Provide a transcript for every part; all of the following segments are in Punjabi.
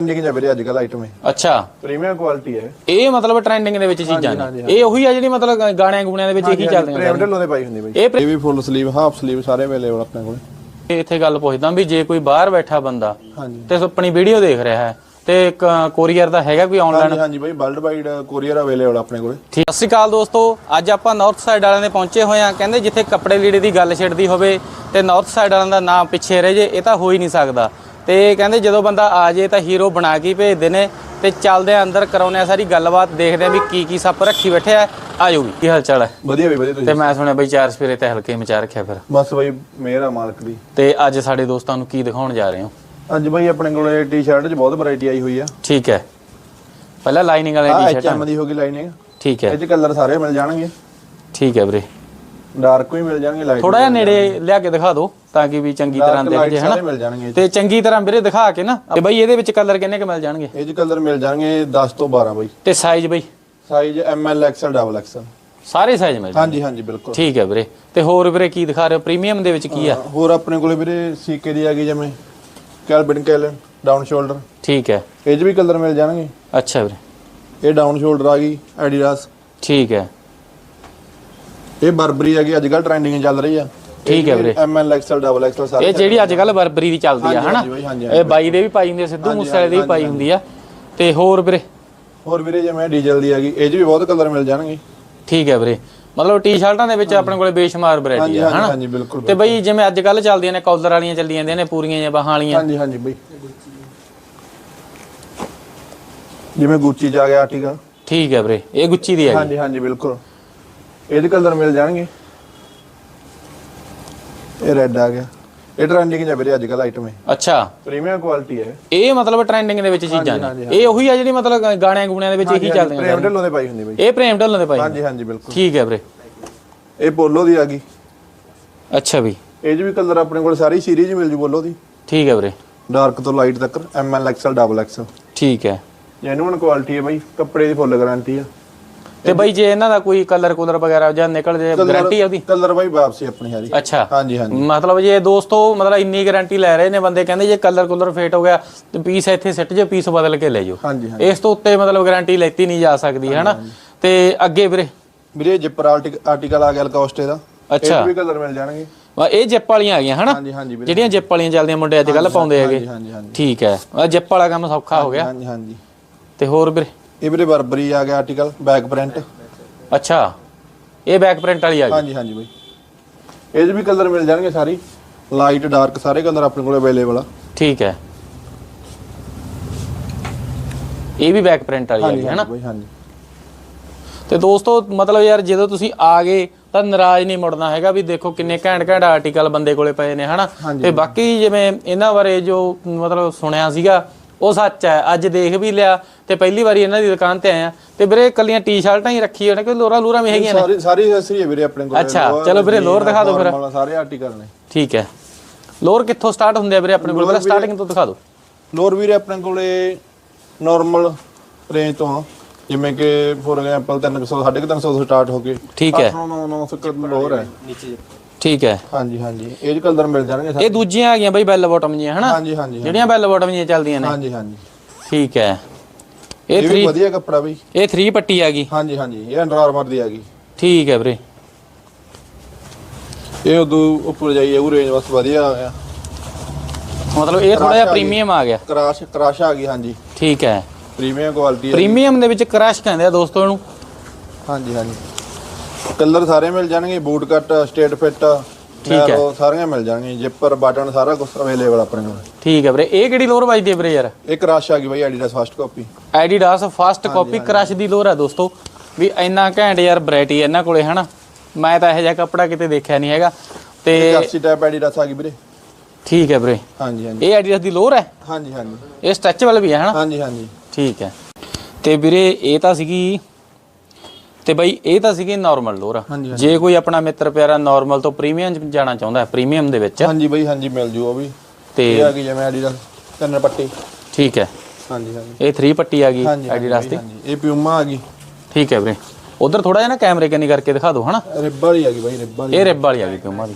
ਟ੍ਰੈਂਡਿੰਗ ਵੀਰੇ ਅੱਜ ਕੱਲ ਆਈਟਮ ਹੈ ਅੱਛਾ। ਪ੍ਰੀਮੀਅਮ ਕੁਆਲਿਟੀ ਹੈ। ਇਹ ਮਤਲਬ ਟ੍ਰੈਂਡਿੰਗ ਦੇ ਵਿੱਚ ਚੀਜ਼ਾਂ ਨੇ। ਇਹ ਉਹੀ ਆ ਜਿਹੜੀ ਮਤਲਬ ਗਾਣਿਆਂ ਗੁਣਿਆਂ ਦੇ ਵਿੱਚ ਇਹੀ ਚੱਲਦੀਆਂ ਢਿੱਲੋਂ ਦੇ ਪਾਈ ਹੁੰਦੀ ਬਈ। ਇਹ ਵੀ ਫੁੱਲ ਸਲੀਵ ਹਾਫ ਸਲੀਵ ਸਾਰੇ ਅਵੇਲੇਬਲ ਆਪਣੇ ਕੋਲ। ਇੱਥੇ ਗੱਲ ਪੁੱਛਦਾ ਵੀ ਜੇ ਕੋਈ ਬਾਹਰ ਬੈਠਾ ਬੰਦਾ ਹਾਂਜੀ। ਤੇ ਆਪਣੀ ਵੀਡੀਓ ਦੇਖ ਰਿਹਾ ਹੈ ਤੇ ਕੋਰੀਅਰ ਦਾ ਹੈਗਾ ਕੋਈ ਆਨਲਾਈਨ ਹਾਂਜੀ ਹਾਂਜੀ ਬਈ ਵਰਲਡ ਵਾਈਡ ਕੋਰੀਅਰ ਅਵੇਲੇਬਲ ਆਪਣੇ ਕੋਲ। ਠੀਕ। ਸਤਿ ਸ਼੍ਰੀ ਅਕਾਲ ਦੋਸਤੋ ਅੱਜ ਆਪਾਂ ਨਾਰਥ ਸਾਈਡ ਵਾਲਿਆਂ ਦੇ ਪਹੁੰਚੇ ਹੋਏ ਆ ਕਹਿੰਦੇ ਜਿੱਥੇ ਕੱਪੜੇ ਲੀੜੇ ਦੀ ਗੱਲ ਛਿੜਦੀ ਹੋਵੇ ਤੇ ਨਾਰਥ ਸਾਈਡ ਵਾਲਿਆਂ ਦਾ ਨਾਮ ਪਿੱਛੇ ਰਹਿ ਜੇ ਇਹ ਤਾਂ ਹੋ ਹੀ ਨਹੀਂ ਸਕਦਾ। ਤੇ ਕਹਿੰਦੇ ਜਦੋਂ ਬੰਦਾ ਆ ਜੇ ਤਾਂ ਹੀਰੋ ਬਣਾ ਕੇ ਹੀ ਭੇਜਦੇ ਨੇ ਤੇ ਚੱਲਦੇ ਆ ਅੰਦਰ ਕਰਾਉਂਦੇ ਆ ਸਾਰੀ ਗੱਲਬਾਤ ਦੇਖਦੇ ਆ ਵੀ ਕੀ ਕੀ ਸੱਪ ਰੱਖੀ ਬੈਠੇ ਆ ਆਜੋ ਵੀ। ਕੀ ਹਾਲ ਚਾਲ ਹੈ? ਵਧੀਆ ਵੀ ਵਧੀਆ ਤੁਸੀਂ ਤੇ ਮੈਂ ਸੁਣਿਆ ਬਈ ਚਾਰ ਸਪੇਰੇ ਤੇ ਹਲਕੇ ਮਚਾ ਰੱਖਿਆ ਫਿਰ। ਬਸ ਬਈ ਮੇਰਾ ਮਾਲਕ ਦੀ ਤੇ ਅੱਜ ਸਾਡੇ ਦੋਸਤਾਂ ਨੂੰ ਕੀ ਦਿਖਾਉਣ ਜਾ ਰਹੇ ਹੋ? ਅੱਜ ਬਈ ਆਪਣੇ ਕੋਲੇ ਟੀ-ਸ਼ਰਟ 'ਚ ਬਹੁਤ ਵੈਰਾਈਟੀ ਆਈ ਹੋਈ ਆ। ਠੀਕ ਹੈ। ਪਹਿਲਾਂ ਲਾਈਨਿੰਗ ਵਾਲੇ ਆ ਟੀ-ਸ਼ਰਟਾਂ ਐਚਐਮ ਦੀ ਹੋਗੀ ਲਾਈਨਿੰਗ ਠੀਕ ਹੈ। ਇਹ 'ਚ ਕਲਰ ਸਾਰੇ ਮਿਲ ਜਾਣਗੇ। ਠੀਕ ਹੈ ਵੀਰੇ। ਡਾਰਕ ਵੀ ਮਿਲ ਜਾਣਗੇ ਲਾਈਟ ਥੋੜਾ ਜਿਹਾ ਨੇੜੇ ਲਿਆ ਕੇ ਦਿਖਾ ਦਿਓ। ਤਾਂ ਕਿ ਵੀ ਚੰਗੀ ਤਰ੍ਹਾਂ ਦੇਖ ਜੇ ਹਨਾ? ਤੇ ਚੰਗੀ ਤਰ੍ਹਾਂ ਵੀਰੇ ਦਿਖਾ ਕੇ ਨਾ ਤੇ ਬਈ ਇਹਦੇ ਵਿੱਚ ਕਲਰ ਕਿੰਨੇ ਕ ਮਿਲ ਜਾਣਗੇ? ਇਹ 'ਚ ਕਲਰ ਮਿਲ ਜਾਣਗੇ 10 ਤੋਂ 12 ਬਈ। ਤੇ ਸਾਈਜ਼ ਬਈ? Size ML XL double XL ਸਾਰੇ ਸਾਈਜ਼ ਮਿਲ ਹਾਂਜੀ ਹਾਂਜੀ ਬਿਲਕੁਲ। ਠੀਕ ਹੈ ਵੀਰੇ। ਤੇ ਹੋਰ ਵੀਰੇ ਕੀ ਦਿਖਾ ਰਹੇ ਹੋ? ਪ੍ਰੀਮੀਅਮ ਦੇ ਵਿੱਚ ਕੀ ਆ? ਹੋਰ ਆਪਣੇ ਕੋਲੇ ਵੀਰੇ ਸੀਕੇ ਦੀ ਆ ਗਈ ਜਿਵੇਂ ਕੈਲਵਿਨ ਕੈਲਨ ਡਾਊਨ ਸ਼ੋਲਡਰ ਠੀਕ ਹੈ। ਇਹ 'ਚ ਵੀ ਕਲਰ ਮਿਲ ਜਾਣਗੇ। ਅੱਛਾ ਵੀਰੇ। ਇਹ ਡਾਊਨ ਸ਼ੋਲਡਰ ਆ ਗਈ ਐਡੀਡਾਸ ਠੀਕ ਹੈ। ਇਹ ਬਰਬਰੀ ਆ ਗਈ ਅੱਜ ਕੱਲ ਟ੍ਰੈਂਡਿੰਗ ਚੱਲ ਰਹੀ ਆ। ਠੀਕ ਹੈ ਵੀਰੇ। ਐਮਐਲ ਐਕਸਲ ਡਬਲ ਐਕਸਲ ਸਾਰੇ ਇਹ ਜਿਹੜੀ ਅੱਜ ਕੱਲ ਬਰਬਰੀ ਦੀ ਚੱਲਦੀ ਆ ਹਨਾ? ਇਹ ਬਾਈ। ਦੇ ਵੀ ਪਾਈ ਹੁੰਦੀ ਆ ਸਿੱਧੂ ਮੂਸੇਵਾਲੇ ਦੇ ਵੀ ਪਾਈ ਹੁੰਦੀ ਆ। ਤੇ ਹੋਰ ਵੀਰੇ? ਹੋਰ ਵੀਰੇ ਜਿਵੇਂ ਡੀਜ਼ਲ ਦੀ ਆ ਗਈ ਇਹ 'ਚ ਵੀ ਬਹੁਤ ਕਲਰ ਮਿਲ ਜਾਣਗੇ। ਠੀਕ ਹੈ ਵੀਰੇ। ਮਤਲਬ ਟੀ-ਸ਼ਰਟਾਂ ਦੇ ਵਿੱਚ ਆਪਣੇ ਕੋਲੇ ਬੇਸ਼ੁਮਾਰ ਵੈਰਾਈਟੀ ਆ ਹਨਾ? ਹਾਂਜੀ ਬਿਲਕੁਲ ਤੇ ਬਈ ਜਿਵੇਂ ਅੱਜ ਕੱਲ ਚੱਲਦੀਆਂ ਨੇ ਕਾਲਰ ਵਾਲੀਆਂ ਚੱਲੀ ਜਾਂਦੀਆਂ ਨੇ ਪੂਰੀਆਂ ਜਾਂ ਬਾਹਾਂ ਵਾਲੀਆਂ। ਹਾਂਜੀ ਹਾਂਜੀ ਬਈ। ਜਿਵੇਂ ਗੁੱਚੀ ਚ ਆ ਗਿਆ ਆਰਟੀਕਲ ਠੀਕ ਹੈ ਵੀਰੇ ਇਹ ਗੁੱਚੀ ਦੀ ਹੈ ਹਾਂਜੀ ਹਾਂਜੀ ਬਿਲਕੁਲ। ਇਹਦੇ ਕਲਰ ਮਿਲ ਜਾਣਗੇ। ਇਹ ਰੈੱਡ ਆ ਗਿਆ। ਇਹ ਟ੍ਰੈਂਡਿੰਗ ਆ ਵੀਰੇ ਅੱਜ ਕੱਲ ਆਈਟਮ ਹੈ ਅੱਛਾ। ਪ੍ਰੀਮੀਅਮ ਕੁਆਲਿਟੀ ਹੈ। ਇਹ ਮਤਲਬ ਟ੍ਰੈਂਡਿੰਗ ਦੇ ਵਿੱਚ ਚੀਜ਼ਾਂ ਨੇ। ਇਹ ਉਹੀ ਆ ਜਿਹੜੀ ਮਤਲਬ ਗਾਣਿਆਂ ਗੁਣਿਆਂ ਦੇ ਵਿੱਚ ਇਹੀ ਚੱਲਦੀਆਂ ਪ੍ਰੇਮ ਢਿੱਲੋਂ ਦੇ ਪਾਈ ਹੁੰਦੀ ਬਈ। ਇਹ ਪ੍ਰੇਮ ਢੱਲੋਂ ਦੇ ਭਾਈ ਹਾਂਜੀ ਹਾਂਜੀ ਬਿਲਕੁਲ। ਠੀਕ ਹੈ ਵੀਰੇ। ਇਹ ਪੋਲੋ ਦੀ ਆ ਗਈ। ਅੱਛਾ ਵੀ। ਇਹ 'ਚ ਵੀ ਕਲਰ ਆਪਣੇ ਕੋਲ ਸਾਰੀ ਸੀਰੀਜ਼ ਮਿਲ ਜੂ ਪੋਲੋ ਦੀ। ਠੀਕ ਹੈ ਵੀਰੇ। ਡਾਰਕ ਤੋਂ ਲਾਈਟ ਤੱਕ ਐਮਐਲ ਐਕਸਲ ਡਬਲ ਐਕਸਲ ਠੀਕ ਹੈ। ਜੈਨੂਇਨ ਕੁਆਲਿਟੀ ਹੈ ਬਈ। ਕੱਪੜੇ ਦੀ ਫੁੱਲ ਗਾਰੰਟੀ ਆ। ਤੇ ਬਈ ਜੇ ਇਹਨਾਂ ਦਾ ਕੋਈ ਕਲਰ ਕੁਲਰ ਵਗੈਰਾ ਜਾਂ ਨਿਕਲ ਜੇ ਗਾਰੰਟੀ ਆ ਉਹਦੀ? ਕਲਰ ਬਾਈ ਵਾਪਸੀ ਆਪਣੀ ਸਾਰੀ। ਅੱਛਾ। ਹਾਂਜੀ ਹਾਂਜੀ। ਮਤਲਬ ਜੇ ਦੋਸਤੋ ਮਤਲਬ ਇੰਨੀ ਗਾਰੰਟੀ ਲੈ ਰਹੇ ਨੇ ਬੰਦੇ ਕਹਿੰਦੇ ਜੇ ਕਲਰ ਕੁਲਰ ਫੇਟ ਹੋ ਗਿਆ ਤੇ ਪੀਸ ਇੱਥੇ ਸਿੱਟ ਜੇ ਪੀਸ ਬਦਲ ਕੇ ਲੈ ਜਾਓ। ਹਾਂਜੀ ਹਾਂਜੀ। ਇਸ ਤੋਂ ਉੱਤੇ ਮਤਲਬ ਗਾਰੰਟੀ ਲੈਤੀ ਨਹੀਂ ਜਾ ਸਕਦੀ ਹੈ ਨਾ ਤੇ ਅੱਗੇ ਵੀਰੇ? ਵੀਰੇ ਜਿੱਪਰ ਆਰਟੀਕਲ ਆ ਗਿਆ ਲਕੋਸਟੇ ਦਾ। ਅੱਛਾ। ਇਹ ਵੀ ਕਲਰ ਮਿਲ ਜਾਣਗੇ। ਇਹ ਜਿੱਪ ਵਾਲੀਆਂ ਆ ਗਈਆਂ ਹਨਾ? ਜਿਹੜੀਆਂ ਜਿੱਪ ਵਾਲੀਆਂ ਚੱਲਦੀਆਂ ਮੁੰਡੇ ਅੱਜ ਕੱਲ ਪਾਉਂਦੇ ਹੈਗੇ। ਠੀਕ ਹੈ। ਜਿੱਪ ਵਾਲਾ ਕੰਮ ਸੌਖਾ ਹੋ ਗਿਆ। ਹਾਂਜੀ ਹਾਂਜੀ। ਤੇ ਹੋਰ ਵੀਰੇ? ਇਹ ਵੀਰੇ ਬਰਬਰੀ ਆ ਗਿਆ ਆਰਟੀਕਲ ਬੈਕ ਪ੍ਰਿੰਟ ਅੱਛਾ ਇਹ ਬੈਕ ਪ੍ਰਿੰਟ ਵਾਲੀ ਆ ਗਈ? ਹਾਂਜੀ ਹਾਂਜੀ ਬਾਈ। ਇਹ 'ਚ ਵੀ ਕਲਰ ਮਿਲ ਜਾਣਗੇ ਸਾਰੀ। ਲਾਈਟ ਡਾਰਕ ਸਾਰੇ ਕਲਰ ਆਪਣੇ ਕੋਲ ਅਵੇਲੇਬਲ ਆ। ਠੀਕ ਹੈ। ਇਹ ਵੀ ਬੈਕ ਪ੍ਰਿੰਟ ਵਾਲੀ ਆ ਗਈ ਹੈਨਾ? ਬਾਈ ਹਾਂਜੀ। ਤੇ ਦੋਸਤੋ ਮਤਲਬ ਯਾਰ ਜਦੋਂ ਤੁਸੀਂ ਆ ਗਏ ਤਾਂ ਨਾਰਾਜ਼ ਨਹੀਂ ਮੁੜਨਾ ਹੈਗਾ ਵੀ ਦੇਖੋ ਕਿੰਨੇ ਘੈਂਟ ਘੈਂਟ ਆਰਟੀਕਲ ਬੰਦੇ ਕੋਲੇ ਪਏ ਨੇ ਹਨਾ। ਤੇ ਬਾਕੀ ਜਿਵੇਂ ਇਹਨਾਂ ਬਾਰੇ ਜੋ ਮਤਲਬ ਸੁਣਿਆ ਸੀਗਾ ਉਹ ਸੱਚ ਹੈ ਅੱਜ ਦੇਖ ਵੀ ਲਿਆ ਤੇ ਪਹਿਲੀ ਵਾਰੀ ਇਹਨਾਂ ਦੀ ਦੁਕਾਨ ਤੇ ਆਇਆ ਤੇ ਵੀਰੇ ਕੱਲੀਆਂ ਟੀ-ਸ਼ਰਟਾਂ ਹੀ ਰੱਖੀ ਹੋਣ ਕਿ ਲੋਰਾ ਲੂਰਾ ਵੀ ਹੈਗੀਆਂ ਨੇ? ਸਾਰੀ ਸਾਰੀ ਐਕਸੈਸਰੀ ਹੈ ਵੀਰੇ ਆਪਣੇ ਕੋਲ। ਅੱਛਾ, ਚਲੋ ਵੀਰੇ ਲੋਅਰ ਦਿਖਾ ਦਿਓ ਫਿਰ। ਸਾਰੇ ਆਰਟੀਕਲ ਨੇ। ਠੀਕ ਹੈ। ਲੋਰ ਕਿੱਥੋਂ ਸਟਾਰਟ ਹੁੰਦੇ ਆ ਵੀਰੇ ਆਪਣੇ ਕੋਲ? ਪਹਿਲਾਂ ਸਟਾਰਟਿੰਗ ਤੋਂ ਦਿਖਾ ਦਿਓ। ਲੋਅਰ ਵੀਰੇ ਆਪਣੇ ਕੋਲੇ ਨਾਰਮਲ ਰੇਂਜ ਤੋਂ ਜਿਵੇਂ ਕਿ ਫੋਰ ਐਗਜ਼ਾਮਪਲ 300 350 ਤੋਂ ਸਟਾਰਟ ਹੋ ਕੇ। ਠੀਕ ਹੈ। 9 9 ਤੱਕ ਲੋਅਰ ਹੈ। ਠੀਕ ਹੈ। ਹਾਂਜੀ ਹਾਂਜੀ। ਇਹ 'ਚ ਕਲਰ ਮਿਲ ਜਾਣਗੇ। ਇਹ ਦੂਜੀਆਂ ਆ ਗਈਆਂ ਬਈ ਬੈਲ ਬਾਟਮ ਜੀਆਂ ਹਨਾ? ਹਾਂਜੀ ਹਾਂਜੀ ਜਿਹੜੀਆਂ ਬੈਲ ਬਾਟਮ ਜੀਆਂ ਚੱਲਦੀਆਂ ਨੇ। ਹਾਂਜੀ ਹਾਂਜੀ। ਠੀਕ ਹੈ। ਇਹ ਇਹ ਵੀ 3 ਵਧੀਆ ਕੱਪੜਾ ਬਈ। ਇਹ 3 ਪੱਟੀ ਆ ਗਈ। ਹਾਂਜੀ ਹਾਂਜੀ। ਇਹ ਅੰਡਰ ਆਰਮਰ ਦੀ ਆ ਗਈ। ਠੀਕ ਹੈ ਵੀਰੇ। ਇਹ ਉਦੋਂ ਉੱਪਰ ਜਾਈਏ ਉਹ ਰੇਂਜ ਬਸ ਵਧੀਆ ਆ। ਗਿਆ ਮਤਲਬ ਇਹ ਥੋੜਾ ਜਿਹਾ। ਪ੍ਰੀਮੀਅਮ ਆ ਗਿਆ। ਕਰਾਸ਼ ਕਰਾਸ਼ ਆ ਗਈ ਹਾਂਜੀ। ਠੀਕ ਹੈ। ਪ੍ਰੀਮੀਅਮ ਕੁਆਲਿਟੀ ਪ੍ਰੀਮੀਅਮ ਦੇ ਵਿੱਚ ਕ੍ਰਸ਼ ਕਹਿੰਦੇ ਆ ਦੋਸਤੋ ਇਹਨੂੰ। ਹਾਂਜੀ ਹਾਂਜੀ। ਕਲਰ ਸਾਰੇ ਮਿਲ ਜਾਣਗੇ ਬੂਟ ਕੱਟ ਸਟੇਟ ਫਿੱਟ ਠੀਕ ਹੈ। ਸਾਰੀਆਂ ਮਿਲ ਜਾਣਗੀਆਂ ਜਿੱਪਰ ਬਟਨ ਸਾਰਾ ਕੁਝ ਅਵੇਲੇਬਲ ਆਪਣੇ ਕੋਲ। ਠੀਕ ਹੈ ਵੀਰੇ ਇਹ ਕਿਹੜੀ ਲੋਰ ਵੱਜਦੀ ਹੈ ਵੀਰੇ ਯਾਰ? ਇਹ ਕਰਾਸ਼ ਆ ਗਈ ਬਾਈ Adidas first copy Adidas fast copy crush ਦੀ ਲੋਰ ਹੈ ਦੋਸਤੋ। ਵੀ ਇੰਨਾ ਘੈਂਟ ਯਾਰ ਵੈਰਾਈਟੀ ਇਹਨਾਂ ਕੋਲੇ ਹਨਾ? ਮੈਂ ਤਾਂ ਇਹੋ ਜਿਹਾ ਕੱਪੜਾ ਕਿਤੇ ਦੇਖਿਆ ਨਹੀਂ ਹੈਗਾ। ਤੇ ਜਰਸੀ ਟਾਈਪ ਐਡੀਡਾਸ ਆ ਗਈ ਵੀਰੇ। ਠੀਕ ਹੈ ਵੀਰੇ। ਹਾਂਜੀ ਹਾਂਜੀ। ਇਹ ਐਡੀਡਾਸ ਦੀ ਲੋਰ ਹੈ? ਹਾਂਜੀ ਹਾਂਜੀ। ਇਹ ਸਟ੍ਰੈਚੇਬਲ ਵੀ ਹੈ ਹਨਾ? ਹਾਂਜੀ ਹਾਂਜੀ। ਠੀਕ ਹੈ। ਤੇ ਵੀਰੇ ਇਹ ਤਾਂ ਸੀਗੀ ਤੇ ਬਈ ਇਹ ਤਾਂ ਸੀਗੀ ਨਾਰਮਲ ਲੋਰ ਹਾਂਜੀ, ਜੇ ਕੋਈ ਆਪਣਾ ਮਿੱਤਰ ਪਿਆਰਾ ਨਾਰਮਲ ਤੋਂ ਪ੍ਰੀਮੀਅਮ ਜਾਣਾ ਚਾਹੁੰਦਾ ਹੈ ਪ੍ਰੀਮੀਅਮ ਦੇ ਵਿੱਚ। ਹਾਂਜੀ ਬਾਈ ਹਾਂਜੀ ਮਿਲ ਜੂ ਉਹ ਵੀ। ਇਹ ਤੇ ਆ ਗਈ ਜਿਵੇਂ ਐਡੀਡਾਸ ਤਿੰਨ ਪੱਟੀ। ਠੀਕ ਹੈ। ਹਾਂਜੀ ਹਾਂਜੀ। ਇਹ 3 ਪੱਟੀ ਆ ਗਈ ਹਾਂਜੀ ਐਡੀਡਾਸ ਦੀ। ਹਾਂਜੀ। ਇਹ ਪਿਊਮਾ ਆ ਗਈ। ਠੀਕ ਹੈ ਵੀਰੇ। ਉਧਰ ਥੋੜਾ ਜਿਹਾ ਨਾ ਕੈਮਰੇ ਕੰਨੀ ਕਰਕੇ ਦਿਖਾ ਦਿਓ ਹਨਾ? ਰਿਬ ਵਾਲੀ ਆ ਗਈ ਬਾਈ ਰਿਬ ਵਾਲੀ। ਇਹ ਰਿਬ ਵਾਲੀ ਆ ਗਈ ਪਿਊਮਾ ਦੀ।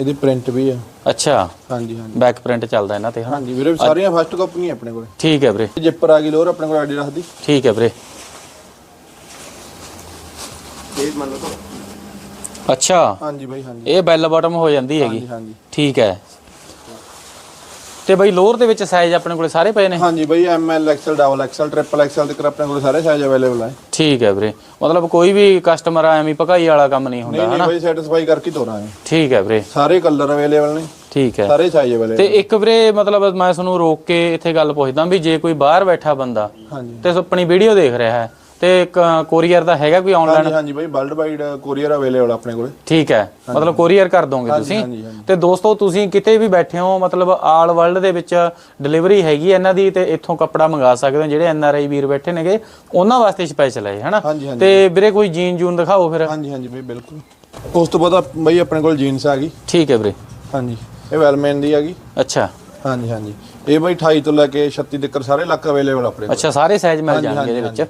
ਇਹਦੀ ਪ੍ਰਿੰਟ ਵੀ ਆ। ਅੱਛਾ। ਹਾਂਜੀ ਹਾਂਜੀ। ਬੈਕ ਪ੍ਰਿੰਟ ਚੱਲਦਾ ਇਹਨਾਂ ਤੇ ਹਨਾ? ਹਾਂਜੀ ਵੀਰੇ ਸਾਰੀਆਂ ਫਸਟ ਕਾਪੀ ਆਪਣੇ ਕੋਲੇ। ਠੀਕ ਹੈ ਵੀਰੇ। ਜਿੱਪਰ ਆ ਗਈ ਲੋਰ ਆਪਣੇ ਕੋਲ ਆਡੀ ਰੱਖਦੀ ਠੀਕ ਹੈ ਵੀਰੇ ਇਹ ਮੰਨ ਲਓ ਅੱਛਾ। ਹਾਂਜੀ ਬਾਈ ਹਾਂਜੀ। ਇਹ ਬੈਲ ਬਾਟਮ ਹੋ ਜਾਂਦੀ ਹੈਗੀ। ਹਾਂਜੀ ਹਾਂਜੀ। ਠੀਕ ਹੈ। ਤੇ ਬਈ ਲੋਅਰ ਦੇ ਵਿੱਚ ਸਾਈਜ਼ ਆਪਣੇ ਕੋਲੇ ਸਾਰੇ ਪਏ ਨੇ? ਹਾਂਜੀ ਬਾਈ M L XL double XL triple XL ਤੱਕ ਆਪਣੇ ਕੋਲ ਸਾਰੇ ਸਾਈਜ਼ ਅਵੇਲੇਬਲ ਹੈ ਠੀਕ ਹੈ ਵੀਰੇ। ਮਤਲਬ ਕੋਈ ਵੀ ਕਸਟਮਰ ਐਵੇਂ ਭਕਾਈ ਵਾਲਾ ਕੰਮ ਨਹੀਂ ਹੁੰਦਾ ਨਹੀਂ ਨਹੀਂ ਬਾਈ ਸੈਟੀਸਫਾਈ ਕਰਕੇ ਹੀ ਤੋਰਾਂਗੇ ਠੀਕ ਹੈ ਵੀਰੇ। ਸਾਰੇ ਕਲਰ ਅਵੇਲੇਬਲ ਨੇ। ਠੀਕ ਹੈ। ਸਾਰੇ ਸਾਈਜ਼ ਅਵੇਲੇਬਲ ਤੇ ਇੱਕ ਵੀਰੇ ਮਤਲਬ ਮੈਂ ਤੁਹਾਨੂੰ ਰੋਕ ਕੇ ਇੱਥੇ ਗੱਲ ਪੁੱਛਦਾ ਵੀ ਜੇ ਕੋਈ ਬਾਹਰ ਬੈਠਾ ਬੰਦਾ ਹਾਂਜੀ। ਤੇ ਆਪਣੀ ਵੀਡੀਓ ਦੇਖ ਰਿਹਾ ਹੈ ਤੇ ਕੋਰੀਅਰ ਦਾ ਹੈਗਾ ਕੋਈ ਆਨਲਾਈਨ ਹਾਂਜੀ ਹਾਂਜੀ ਬਾਈ ਵਰਲਡ ਵਾਈਡ ਕੋਰੀਅਰ ਅਵੇਲੇਬਲ ਆਪਣੇ ਕੋਲੇ। ਠੀਕ ਹੈ। ਮਤਲਬ ਕੋਰੀਅਰ ਕਰ ਦੋਗੇ ਤੁਸੀਂ? ਹਾਂਜੀ ਹਾਂਜੀ। ਤੇ ਦੋਸਤੋ ਤੁਸੀਂ ਕਿਤੇ ਵੀ ਬੈਠੇ ਹੋ ਮਤਲਬ ਆਲ ਵਰਲਡ ਦੇ ਵਿੱਚ ਡਿਲੀਵਰੀ ਹੈਗੀ ਹੈ ਇਹਨਾਂ ਦੀ ਤੇ ਇੱਥੋਂ ਕੱਪੜਾ ਮੰਗਾ ਸਕਦੇ ਹੋ ਜਿਹੜੇ ਐਨ ਆਰ ਆਈ ਵੀਰ ਬੈਠੇ ਨੇਗੇ ਉਹਨਾਂ ਵਾਸਤੇ ਸਪੈਸ਼ਲ ਹੈ ਹਨਾ? ਹਾਂਜੀ ਹਾਂਜੀ। ਤੇ ਵੀਰੇ ਕੋਈ ਜੀਨ ਜੂਨ ਦਿਖਾਓ ਫਿਰ। ਹਾਂਜੀ ਹਾਂਜੀ ਬਾਈ ਬਿਲਕੁਲ। ਉਸ ਤੋਂ ਬਾਅਦ ਬਾਈ ਆਪਣੇ ਕੋਲ ਜੀਨਸ ਆ ਗਈ। ਠੀਕ ਹੈ ਵੀਰੇ। ਹਾਂਜੀ ਇਹ ਵੈਲਮੈਨ ਦੀ ਆ ਗਈ। ਅੱਛਾ। ਹਾਂਜੀ ਹਾਂਜੀ। ਇਹ ਬਾਈ 28 ਤੋਂ ਲੈ ਕੇ 36 ਤੱਕ ਸਾਰੇ ਲੱਕ ਅਵੇਲੇਬਲ ਆਪਣੇ ਕੋਲ। ਅੱਛਾ ਸਾਰੇ ਸਾਈਜ਼ ਮਿਲ ਜਾਣਗੇ ਇਹਦੇ ਵਿੱਚ।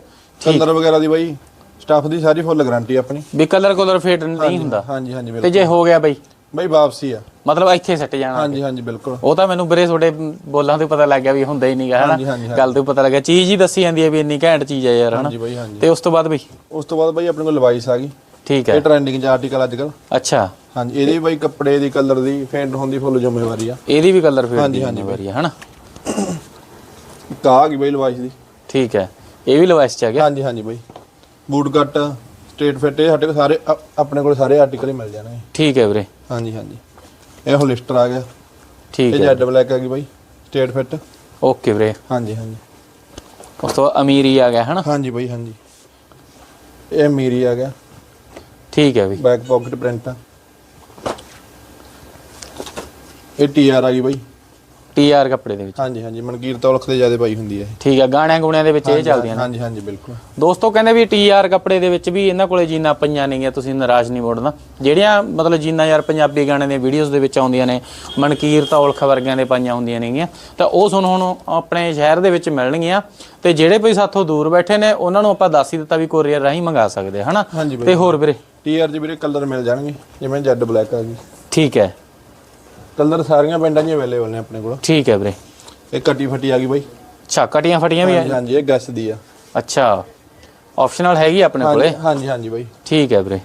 ਕਲਰ ਵਗੈਰਾ ਦੀ ਬਾਈ ਸਟਾਫ ਦੀ ਸਾਰੀ ਫੁੱਲ ਗਾਰੰਟੀ ਆਪਣੀ। ਵੀ ਕਲਰ ਕੋਲਰ ਫੇਟ ਨਹੀਂ ਹੁੰਦਾ। ਹਾਂਜੀ ਹਾਂਜੀ ਤੇ ਬਿਲਕੁਲ। ਜੇ ਹੋ ਗਿਆ ਬਈ? ਬਾਈ ਵਾਪਸੀ ਆ। ਮਤਲਬ ਇੱਥੇ ਸੱਟ ਜਾਣਾ। ਹਾਂਜੀ ਹਾਂਜੀ ਬਿਲਕੁਲ। ਉਹ ਤਾਂ ਮੈਨੂੰ ਵੀਰੇ ਤੁਹਾਡੇ ਬੋਲਾਂ ਤੋਂ ਪਤਾ ਲੱਗ ਗਿਆ ਵੀ ਹੁੰਦਾ ਹੀ ਨਹੀਂਗਾ ਹਾਂਜੀ, ਹਨਾ ਹਾਂਜੀ, ਗੱਲ ਤੋਂ ਪਤਾ ਲੱਗਿਆ। ਚੀਜ਼ ਹੀ ਦੱਸੀ ਜਾਂਦੀ ਹੈ ਵੀ ਇੰਨੀ ਘੈਂਟ ਚੀਜ਼ ਹੈ ਯਾਰ ਹਨਾ? ਹਾਂਜੀ ਬਾਈ ਹਾਂਜੀ। ਤੇ ਉਸ ਤੋਂ ਬਾਅਦ ਬਈ? ਉਸ ਤੋਂ ਬਾਅਦ ਬਾਈ ਆਪਣੇ ਕੋਲ ਲਵਾਈਸ ਆ ਗਈ। ਠੀਕ ਇਹ ਹੈ ਟ੍ਰੈਂਡਿੰਗ ਚ ਆਰਟੀਕਲ ਅੱਜ ਕੱਲ ਅੱਛਾ। ਹਾਂਜੀ ਇਹਦੇ ਵੀ ਬਾਈ ਕੱਪੜੇ ਦੀ ਕਲਰ ਦੀ ਫੇਂਟ ਹੋਣ ਦੀ ਫੁੱਲ ਜ਼ਿੰਮੇਵਾਰੀ ਆ। ਇਹਦੀ ਵੀ ਕਲਰ ਫੇਡ ਹਾਂਜੀ, ਹਾਂਜੀ ਵਾਰੀ ਹੈ ਹਨਾ? ਇੱਕ ਆ ਗਈ ਬਾਈ ਲਵਾਈਸ ਦੀ। ਠੀਕ ਹੈ। ਇਹ ਵੀ ਲਵਾਇਸ ਚ ਆ ਗਿਆ? ਹਾਂਜੀ ਹਾਂਜੀ ਬਾਈ। ਬੂਟ ਕੱਟ ਸਟੇਟ ਫਿੱਟ ਇਹ ਸਾਡੇ ਕੋਲ ਸਾਰੇ ਅ- ਆਪਣੇ ਕੋਲ ਸਾਰੇ ਆਰਟੀਕਲ ਹੀ ਮਿਲ ਜਾਣਗੇ ਠੀਕ ਹੈ ਵੀਰੇ। ਹਾਂਜੀ ਹਾਂਜੀ। ਇਹ ਹੋਲਿਸਟਰ ਆ ਗਿਆ। ਠੀਕ ਇਹ ਹੈ। ਜੈਡ ਬਲੈਕ ਆ ਗਈ ਬਾਈ ਸਟੇਟ ਫਿੱਟ। ਓਕੇ ਵੀਰੇ। ਹਾਂਜੀ ਹਾਂਜੀ। ਉਸ ਤੋਂ ਬਾਅਦ ਅਮੀਰੀ ਆ ਗਿਆ ਹਨਾ? ਹਾਂਜੀ ਬਾਈ ਹਾਂਜੀ। ਇਹ ਮੀਰੀ ਆ ਗਿਆ। ਠੀਕ ਹੈ ਵੀ। ਬੈਕ ਪਾਕਟ ਪ੍ਰਿੰਟ ਆ। ਇਹ ਟੀਆਰ ਆ ਗਈ ਬਾਈ। ਟੀਆਰ ਕੱਪੜੇ ਦੇ ਵਿੱਚ। ਹਾਂਜੀ ਹਾਂਜੀ ਮਨਕੀਰ ਤੌਲਖ ਤੇ ਜ਼ਿਆਦਾ ਪਾਈ ਹੁੰਦੀ ਹੈ ਠੀਕ ਹੈ ਗਾਣਿਆਂ ਗੁਣਿਆਂ ਦੇ ਵਿੱਚ ਇਹ ਚੱਲਦੀਆਂ ਨੇ। ਹਾਂਜੀ ਹਾਂਜੀ ਬਿਲਕੁਲ। ਦੋਸਤੋ ਕਹਿੰਦੇ ਵੀ ਟੀਆਰ ਕੱਪੜੇ ਦੇ ਵਿੱਚ ਵੀ ਇਹਨਾਂ ਕੋਲੇ ਜੀਨਾਂ ਪਈਆਂ ਨੇਗੀਆਂ ਤੁਸੀਂ ਨਿਰਾਸ਼ ਨਹੀਂ ਮੋੜਨਾ। ਜਿਹੜੀਆਂ ਮਤਲਬ ਜੀਨਾਂ ਯਾਰ ਪੰਜਾਬੀ ਗਾਣੇ ਦੀਆਂ ਵੀਡੀਓਜ਼ ਦੇ ਵਿੱਚ ਆਉਂਦੀਆਂ ਨੇ ਮਨਕੀਰ ਤੌਲਖ ਵਰਗਿਆਂ ਦੇ ਪਾਈਆਂ ਹੁੰਦੀਆਂ ਨੇਗੀਆਂ ਤਾਂ ਉਹ ਤੁਹਾਨੂੰ ਹੁਣ ਆਪਣੇ ਸ਼ਹਿਰ ਦੇ ਵਿੱਚ ਮਿਲਣਗੀਆਂ। ਤੇ ਜਿਹੜੇ ਕੋਈ ਸਾਥੋਂ ਦੂਰ ਬੈਠੇ ਨੇ ਉਹਨਾਂ ਨੂੰ ਆਪਾਂ ਦੱਸ ਹੀ ਦਿੱਤਾ ਵੀ ਕੋਰੀਅਰ ਰਾਹੀਂ ਮੰਗਾ ਸਕਦੇ ਆ, ਹਨਾ? ਤੇ ਹੋਰ ਵੀਰੇ? ਟੀਆਰ ਚ ਵੀਰੇ ਕਲਰ ਮਿਲ ਜਾਣਗੇ ਜਿਵੇਂ ਜੈਡ ਬਲੈਕ ਆ ਗਈ। ਠੀਕ ਹੈ। ਕਲਰ ਸਾਰੀਆਂ ਪਿੰਡਾਂ 'ਚ ਅਵੇਲੇਬਲ ਨੇ ਆਪਣੇ ਕੋਲ। ਠੀਕ ਹੈ ਵੀਰੇ। ਇਹ ਕਟੀ ਫਟੀ ਆ ਗਈ ਬਾਈ। ਅੱਛਾ ਕਟੀਆਂ ਫਟੀਆਂ ਵੀ ਆ ਹਾਂਜੀ ਹਾਂਜੀ ਇਹ ਗੈਸ ਦੀ ਆ। ਅੱਛਾ ਆਪਸ਼ਨਲ ਹੈਗੀ ਆਪਣੇ ਕੋਲੇ? ਹਾਂਜੀ ਹਾਂਜੀ ਹਾਂਜੀ ਬਾਈ। ਠੀਕ ਹੈ ਵੀਰੇ।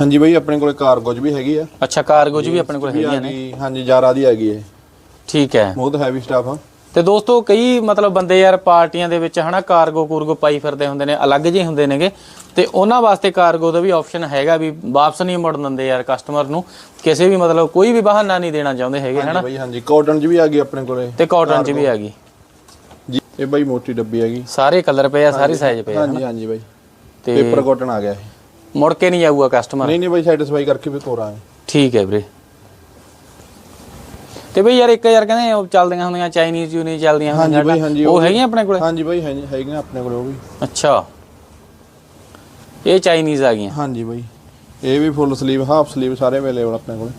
ਹਾਂਜੀ ਬਾਈ ਆਪਣੇ ਕੋਲੇ ਕਾਰਗੋਜ ਵੀ ਹੈਗੀ ਆ। ਅੱਛਾ ਕਾਰਗੋ ਚ ਵੀ ਆਪਣੇ ਕੋਲ ਹੈਗੀਆਂ ਨੇ? ਹਾਂਜੀ ਜਾਰਾ ਦੀ ਹੈਗੀ ਇਹ। ਠੀਕ ਹੈ। ਬਹੁਤ ਹੈਵੀ ਸਟਾਫ ਆ। ਤੇ ਦੋਸਤੋ ਕਈ ਮਤਲਬ ਬੰਦੇ ਯਾਰ ਪਾਰਟੀਆਂ ਦੇ ਵਿੱਚ ਹਨਾ ਕਾਰਗੋ ਕੂਰਗੋ ਪਾਈ ਫਿਰਦੇ ਹੁੰਦੇ ਨੇ ਅਲੱਗ ਜਿਹੇ ਹੁੰਦੇ ਨੇਗੇ। ਤੇ ਉਹਨਾਂ ਵਾਸਤੇ ਕਾਰਗੋ ਦਾ ਵੀ ਆਪਸ਼ਨ ਹੈਗਾ ਵੀ ਵਾਪਸ ਨਹੀਂ ਮੁੜਨ ਦਿੰਦੇ ਯਾਰ ਕਸਟਮਰ ਨੂੰ। ਕਿਸੇ ਵੀ ਮਤਲਬ ਕੋਈ ਵੀ ਬਹਾਨਾ ਨਹੀਂ ਦੇਣਾ ਚਾਹੁੰਦੇ ਹੈਗੇ ਹਨਾ? ਬਾਈ ਹਾਂਜੀ। ਕਾਟਨ 'ਚ ਵੀ ਆ ਗਈ ਆਪਣੇ ਕੋਲੇ। ਤੇ ਕਾਟਨ ਚ ਵੀ ਆ ਗਈ। ਜੀ ਇਹ ਬਾਈ ਮੋਟੀ ਡੱਬੀ ਹੈਗੀ। ਸਾਰੇ ਕਲਰ ਪਏ ਆ ਸਾਰੇ ਸਾਈਜ਼ ਪਏ ਆ ਹਾਂਜੀ ਹਾਂਜੀ ਬਾਈ। ਤੇ ਪੇਪਰ ਕਾਟਨ ਆ ਗਿਆ ਇਹ। ਮੁੜ ਕੇ ਨਹੀਂ ਜਾਊਗਾ ਕਸਟਮਰ ਨਹੀਂ ਨਹੀਂ ਬਾਈ ਸੈਟੀਸਫਾਈ ਕਰਕੇ ਵੀ ਤੋਰਾਂਗੇ। ਠੀਕ ਹੈ ਵੀਰੇ। ਤੇ ਬਈ ਯਾਰ ਇੱਕ ਯਾਰ ਕਹਿੰਦੇ ਉਹ ਚੱਲਦੀਆਂ ਹੁੰਦੀਆਂ ਚਾਈਨੀਜ਼ ਯੂਨੀ ਚੱਲਦੀਆਂ ਹਾਂਜੀ ਹੁੰਦੀਆਂ ਬਾਈ ਹਾਂਜੀ ਉਹ ਹੈਗੀਆਂ ਆਪਣੇ ਕੋਲੇ? ਹਾਂਜੀ ਬਾਈ ਹਾਂਜੀ ਹੈਗੀਆਂ ਆਪਣੇ ਕੋਲੇ ਉਹ ਵੀ। ਅੱਛਾ। ਇਹ ਚਾਈਨੀਜ਼ ਆ ਗਈਆਂ। ਹਾਂਜੀ ਬਾਈ। ਇਹ ਵੀ ਫੁੱਲ ਸਲੀਵ ਹਾਫ ਸਲੀਵ ਸਾਰੇ ਅਵੇਲੇਬਲ ਆਪਣੇ ਕੋਲੇ।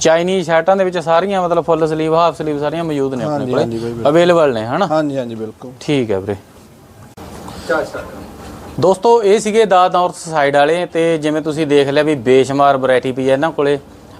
ਚਾਈਨੀਜ਼ ਸ਼ਰਟਾਂ ਦੇ ਵਿੱਚ ਸਾਰੀਆਂ ਮਤਲਬ ਫੁੱਲ ਸਲੀਵ ਹਾਫ ਸਲੀਵ ਸਾਰੀਆਂ ਮੌਜੂਦ ਨੇ ਆਪਣੇ ਕੋਲੇ। ਅਵੇਲੇਬਲ ਨੇ ਹਨਾ? ਹਾਂਜੀ ਹਾਂਜੀ ਬਿਲਕੁਲ। ਠੀਕ ਹੈ ਵੀਰੇ। ਦੋਸਤੋ ਇਹ ਸੀਗੇ ਦਾ ਨਾਰਥ ਸਾਈਡ ਵਾਲੇ ਤੇ ਜਿਵੇਂ ਤੁਸੀਂ ਦੇਖ ਲਿਆ ਵੀ ਬੇਸ਼ੁਮਾਰ ਵੈਰਾਈਟੀ ਪਈ ਹੈ ਇਹਨਾਂ ਕੋਲੇ।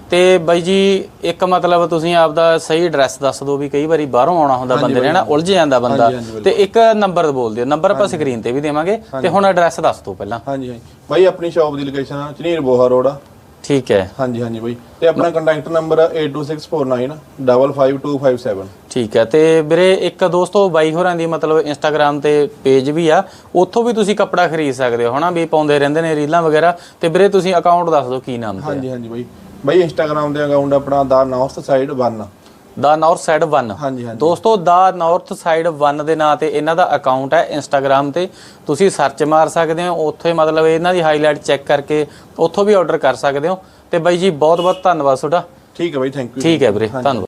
ਤੇ ਬਾਈ ਜੀ ਇੱਕ ਮਤਲਬ ਤੁਸੀਂ ਆਪਦਾ ਸਹੀ ਐਡਰੈਸ ਦੱਸ ਦਿਓ ਵੀ ਕਈ ਵਾਰੀ ਬਾਹਰੋਂ ਆਉਣਾ ਹੁੰਦਾ ਬੰਦੇ ਨੇ ਨਾ ਉਲਝ ਜਾਂਦਾ ਬੰਦਾ। ਤੇ ਇੱਕ ਨੰਬਰ ਬੋਲ ਦਿਓ। ਨੰਬਰ ਆਪਾਂ ਸਕਰੀਨ ਤੇ ਵੀ ਦੇਵਾਂਗੇ ਤੇ ਹੁਣ ਐਡਰੈਸ ਦੱਸ ਦਿਓ ਪਹਿਲਾਂ। ਹਾਂਜੀ ਹਾਂਜੀ। ਬਾਈ ਆਪਣੀ ਸ਼ਾਪ ਦੀ ਲੋਕੇਸ਼ਨ ਚਨੀਰ ਬੋਹਾ ਰੋਡ ਆ। ਠੀਕ ਹੈ। ਹਾਂਜੀ ਹਾਂਜੀ ਬਾਈ। ਤੇ ਆਪਣਾ ਕੰਟੈਕਟ ਨੰਬਰ ਆ 826495 55257 ਠੀਕ ਹੈ। ਤੇ ਵੀਰੇ ਇੱਕ ਦੋਸਤੋ ਬਾਈ ਹੋਰਾਂ ਦੀ ਮਤਲਬ ਇੰਸਟਾਗ੍ਰam ਤੇ ਪੇਜ ਵੀ ਆ। ਉੱਥੋਂ ਵੀ ਤੁਸੀਂ ਕੱਪੜਾ ਖਰੀਦ ਸਕਦੇ ਹੋ ਹਨਾ? ਵੀ ਪਾਉਂਦੇ ਰਹਿੰਦੇ ਨੇ ਰੀਲਾਂ ਵਗੈਰਾ। ਤੇ ਵੀਰੇ ਤੁਸੀਂ ਅਕਾਊਂਟ ਦੱਸ ਦਿਓ ਕੀ ਨਾਮ ਤੇ ਹਾਂਜੀ ਹਾਂਜੀ ਬਾਈ। ਬਾਈ ਇੰਸਟਾਗ੍ਰam ਤੇ ਅਕਾਊਂਟ ਆਪਣਾ ਦਾ ਨਾਰਥ ਸਾਈਡ 1 ਦਾ ਨਾਰਥ ਸਾਈਡ 1 ਹਾਂਜੀ ਹਾਂਜੀ। ਦੋਸਤੋ ਦਾ ਨਾਰਥ ਸਾਈਡ 1 ਦੇ ਨਾਂ ਤੇ ਇਹਨਾਂ ਦਾ ਅਕਾਊਂਟ ਹੈ ਇੰਸਟਾਗ੍ਰam ਤੇ। ਤੁਸੀਂ ਸਰਚ ਮਾਰ ਸਕਦੇ ਹੋ ਉੱਥੇ ਮਤਲਬ ਇਹਨਾਂ ਦੀ ਹਾਈਲਾਈਟ ਚੈੱਕ ਕਰਕੇ ਉੱਥੋਂ ਵੀ ਆਰਡਰ ਕਰ ਸਕਦੇ ਹੋ। ਤੇ ਬਾਈ ਜੀ ਬਹੁਤ ਬਹੁਤ ਧੰਨਵਾਦ ਤੁਹਾਡਾ। ਠੀਕ ਹੈ ਬਾਈ ਥੈਂਕ ਯੂ ਠੀਕ ਹੈ ਵੀਰੇ ਧੰਨਵਾਦ।